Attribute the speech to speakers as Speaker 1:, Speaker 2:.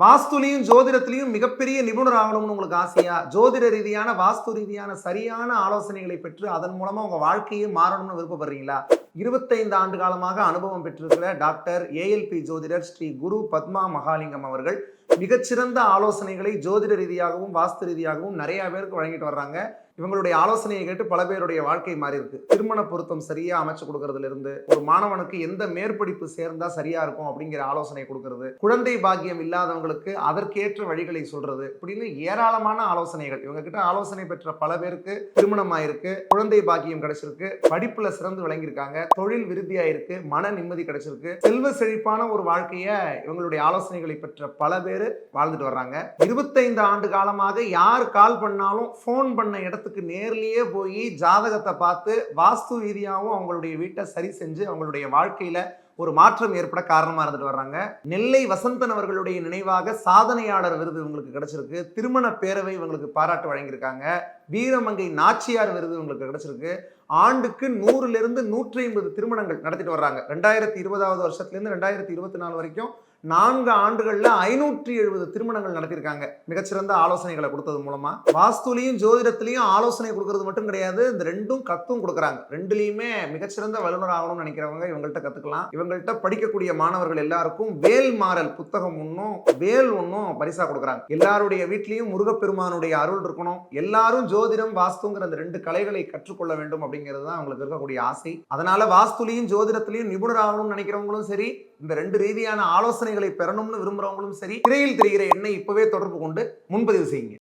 Speaker 1: வாஸ்துலையும் ஜோதிடத்திலையும் மிகப்பெரிய நிபுணர் ஆகணும்னு உங்களுக்கு ஆசையா? ஜோதிட ரீதியான வாஸ்து ரீதியான சரியான ஆலோசனைகளை பெற்று அதன் மூலமா உங்க வாழ்க்கையே மாறணும்னு விருப்பப்படுறீங்களா? இருபத்தைந்து ஆண்டு காலமாக அனுபவம் பெற்றிருக்கிற டாக்டர் ஏஎல்பி ஜோதிடர் ஸ்ரீ குரு பத்மா மகாலிங்கம் அவர்கள் மிகச்சிறந்த ஆலோசனைகளை ஜோதிட ரீதியாகவும் வாஸ்து ரீதியாகவும் நிறைய பேருக்கு வழங்கிட்டு வர்றாங்க. இவங்களுடைய ஆலோசனையை கேட்டு பல பேருடைய வாழ்க்கை மாறி இருக்கு திருமண பொருத்தம் சரியா அமைச்சு கொடுக்கறதுல இருந்து ஒரு மாணவனுக்கு எந்த மேற்படிப்பு சேர்ந்தா சரியா இருக்கும் அப்படிங்கிற ஆலோசனை கொடுக்கறது. குழந்தை பாக்கியம் இல்லாதவங்களுக்கு அதற்கேற்ற வழிகளை சொல்றது இப்படின்னு ஏராளமான ஆலோசனைகள். இவங்க கிட்ட ஆலோசனை பெற்ற பல பேருக்கு திருமணம் ஆயிருக்கு குழந்தை பாக்கியம் கிடைச்சிருக்கு படிப்புல சிறந்து விளங்கியிருக்காங்க தொழில் விருத்தியாயிருக்கு மன நிம்மதி கிடைச்சிருக்கு. செல்வ செழிப்பான ஒரு வாழ்க்கைய இவங்களுடைய ஆலோசனைகளை பெற்ற பல பேர் வாழ்ந்துட்டு வர்றாங்க. இருபத்தைந்து ஆண்டு காலமாக யார் கால் பண்ணாலும் ஃபோன் பண்ண இடத்துக்கு நேர்லேயே போய் ஜாதகத்தை பார்த்து வாஸ்து ரீதியாகவும் அவங்களுடைய வீட்டை சரி செஞ்சு அவங்களுடைய வாழ்க்கையில ஒரு மாற்றம் ஏற்பட காரணமா இருந்துட்டு வர்றாங்க. நெல்லை வசந்தன் அவர்களுடைய நினைவாக சாதனையாளர் விருது இவங்களுக்கு கிடைச்சிருக்கு. திருமண பேரவை இவங்களுக்கு பாராட்டு வழங்கியிருக்காங்க. வீரமங்கை நாச்சியார் விருது இவங்களுக்கு கிடைச்சிருக்கு. ஆண்டுக்கு நூறுல இருந்து நூற்றி ஐம்பது திருமணங்கள் நடத்திட்டு வர்றாங்க. ரெண்டாயிரத்தி இருபதாவது வருஷத்துல இருந்து ரெண்டாயிரத்தி இருபத்தி நாலு வரைக்கும் நான்கு ஆண்டுகளில் ஐநூற்றி எழுபது திருமணங்கள் நடத்தியிருக்காங்க. மிகச்சிறந்த ஆலோசனைகளை கொடுத்தது மூலமா. வாஸ்துலையும் ஜோதிடத்திலையும் ஆலோசனை கொடுக்கறது மட்டும் கிடையாது. இந்த ரெண்டும் கத்தும் கொடுக்குறாங்க. ரெண்டுலையுமே மிகச்சிறந்த வல்லுநர் ஆகணும்னு நினைக்கிறவங்க இவங்கள்ட்ட கத்துக்கலாம். இவங்கள்ட்ட படிக்கக்கூடிய மாணவர்கள் எல்லாருக்கும் வேல் மாறல் புத்தகம் ஒன்றும் வேல் ஒன்றும் பரிசா கொடுக்குறாங்க. எல்லாருடைய வீட்லேயும் முருகப்பெருமானுடைய அருள் இருக்கணும். எல்லாரும் ஜோதிடம் வாஸ்துங்கிற அந்த ரெண்டு கலைகளை கற்றுக்கொள்ள வேண்டும் அப்படிங்கிறது தான் அவங்களுக்கு இருக்கக்கூடிய ஆசை. அதனால வாஸ்துலையும் ஜோதிடத்திலையும் நிபுணர் ஆகணும்னு நினைக்கிறவங்களும் சரி இந்த ரெண்டு ரீதியான ஆலோசனைகளை பெறணும்னு விரும்புறவங்களும் சரி திரையில் தெரிகிற எண்ணை இப்பவே தொடர்பு கொண்டு முன்பதிவு செய்யுங்க.